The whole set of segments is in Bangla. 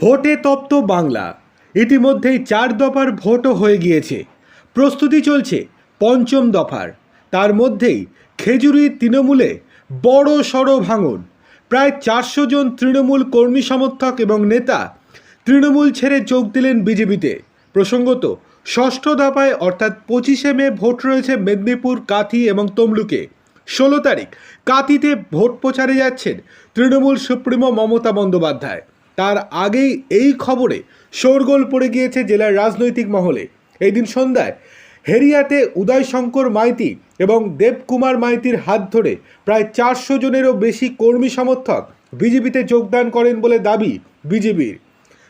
ভোটে তপ্ত বাংলা। ইতিমধ্যেই চার দফার ভোটও হয়ে গিয়েছে। প্রস্তুতি চলছে পঞ্চম দফার। তার মধ্যেই খেজুরি তৃণমূলে বড় সড় ভাঙন। প্রায় চারশো জন তৃণমূল কর্মী সমর্থক এবং নেতা তৃণমূল ছেড়ে যোগ দিলেন বিজেপিতে। প্রসঙ্গত, ষষ্ঠ দফায় অর্থাৎ পঁচিশে মে ভোট রয়েছে মেদিনীপুর, কাঁথি এবং তমলুকে। ষোলো তারিখ কাঁথিতে ভোট প্রচারে যাচ্ছেন তৃণমূল সুপ্রিমো মমতা বন্দ্যোপাধ্যায়। তার আগেই এই খবরে শোরগোল পড়ে গিয়েছে জেলার রাজনৈতিক মহলে। এই দিন সন্ধ্যায় হেরিয়াতে উদয় শঙ্কর মাইতি এবং দেবকুমার মাইতির হাত ধরে প্রায় চারশো জনেরও বেশি কর্মী সমর্থক বিজেপিতে যোগদান করেন বলে দাবি বিজেপির।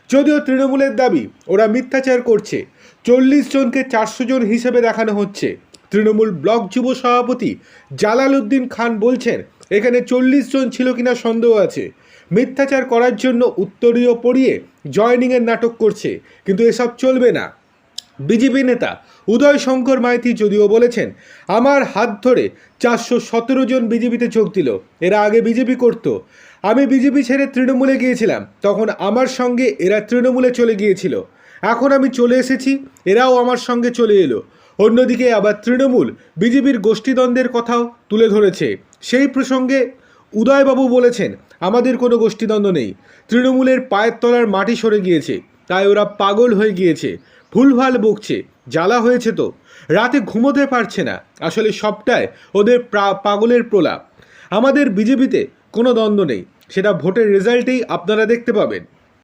যদিও তৃণমূলের দাবি, ওরা মিথ্যাচার করছে। চল্লিশ জনকে চারশো জন হিসেবে দেখানো হচ্ছে। তৃণমূল ব্লক যুব সভাপতি জালাল উদ্দিন খান বলছেন এখানে চল্লিশ জন ছিল কিনা সন্দেহ আছে। মিথ্যাচার করার জন্য উত্তরীয় পড়িয়ে জয়নিংয়ের নাটক করছে, কিন্তু এসব চলবে না। বিজেপি নেতা উদয় শঙ্কর মাইতি যদিও বলেছেন, আমার হাত ধরে চারশো সতেরো জন বিজেপিতে যোগ দিল, এরা আগে বিজেপি করত। আমি বিজেপি ছেড়ে তৃণমূলে গিয়েছিলাম, তখন আমার সঙ্গে এরা তৃণমূলে চলে গিয়েছিল। এখন আমি চলে এসেছি, এরাও আমার সঙ্গে চলে এলো। অন্যদিকে আবার তৃণমূল বিজেপির গোষ্ঠীদ্বন্দ্বের কথাও তুলে ধরেছে। সেই প্রসঙ্গে উদয়বাবু বলেছেন, আমাদের কোনো গোষ্ঠীদ্বন্দ্ব নেই। তৃণমূলের পায়ের তলার মাটি সরে গিয়েছে, তাই ওরা পাগল হয়ে গিয়েছে। ভুলভাল বকছে, জ্বালা হয়েছে তো। রাতে ঘুমোতে পারছে না। আসলে সবটাই ওদের পাগলের প্রলাপ। আমাদের বিজেপিতে কোনো দ্বন্দ্ব নেই। সেটা ভোটের রেজাল্টেই আপনারা দেখতে পাবেন।